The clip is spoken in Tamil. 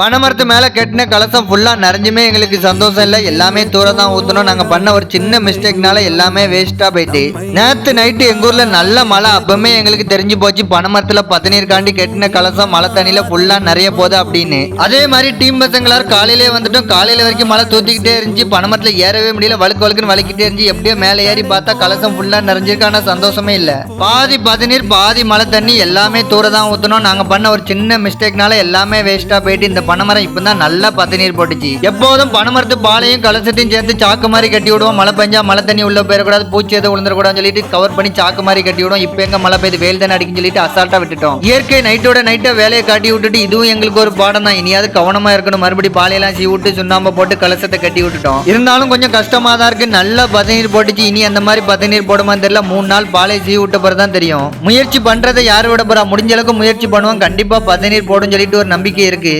பனைமரத்து மேல கெட்டின கலசம் ஃபுல்லா நிறைஞ்சுமே எங்களுக்கு சந்தோஷம் இல்ல. எல்லாமே தூரம் தான் ஊத்தணும். நாங்க பண்ண ஒரு சின்ன மிஸ்டேக்னால எல்லாமே வேஸ்டா போயிட்டு. நேத்து நைட்டு எங்க ஊர்ல நல்ல மழை. அப்பமே எங்களுக்கு தெரிஞ்சு போச்சு பனைமரத்துல பதநீர் காண்டி கட்டின கலசம் மழை தண்ணியில ஃபுல்லா நிறைய போகுது அப்படின்னு. அதே மாதிரி டீம் பசங்களார் காலையிலே வந்துட்டோம். காலையில வரைக்கும் மழை தூத்திக்கிட்டே இருந்துச்சு. பனைமரத்துல ஏறவே முடியல. வழுக்கு வழுக்குன்னு வலிக்கிட்டே இருந்துச்சு. எப்படியோ மேலே ஏறி பார்த்தா கலசம் ஃபுல்லா நிறைஞ்சிருக்கு. ஆனால் சந்தோஷமே இல்ல. பாதி பதநீர் பாதி மழை தண்ணி எல்லாமே தூரம் தான் ஊத்தணும். நாங்க பண்ண ஒரு சின்ன மிஸ்டேக்னால எல்லாமே வேஸ்டா போயிட்டு இந்த பனைமரம் இப்பதான் நல்லா பதநீர் போட்டுச்சு. எப்போதும் பனைமரத்து பாலையும் கலசத்தையும் சேர்த்து சாக்கு மாதிரி கட்டி விடுவோம். மழை பெஞ்சா மழை தண்ணி உள்ள போயிடக்கூடாது. பூச்சி எதுவும் விழுந்துடக்கூடாதுன்னு சொல்லிட்டு கவர் பண்ணி சாக்கு மாதிரி கட்டி விடுவோம். இப்போ எங்க மழை பெய்து வெயில் தானே அடிக்குன்னு சொல்லிட்டு அசால்ட்டா விட்டுட்டோம். இயற்கை நைட்டோட நைட்டா வேலையை காட்டி விட்டுட்டு இதுவும் எங்களுக்கு ஒரு பாடம் தான். இனியாவது கவனமா இருக்கணும். மறுபடி பாலையெல்லாம் சீ விட்டு சுண்ணாம்பு போட்டு கலசத்தை கட்டி விட்டுட்டோம். இருந்தாலும் கொஞ்சம் கஷ்டமா தான் இருக்கு. நல்லா பதநீர் போட்டுச்சு. இனி அந்த மாதிரி பதநீர் போடுமா தெரியல. மூணு நாள் பாலை சீ விட்ட பிறகு தான் தெரியும். முயற்சி பண்றதை யார் விட போறா? முடிஞ்ச அளவுக்கு முயற்சி பண்ணுவோம். கண்டிப்பா பதநீர் போடும் சொல்லிட்டு ஒரு நம்பிக்கை இருக்கு.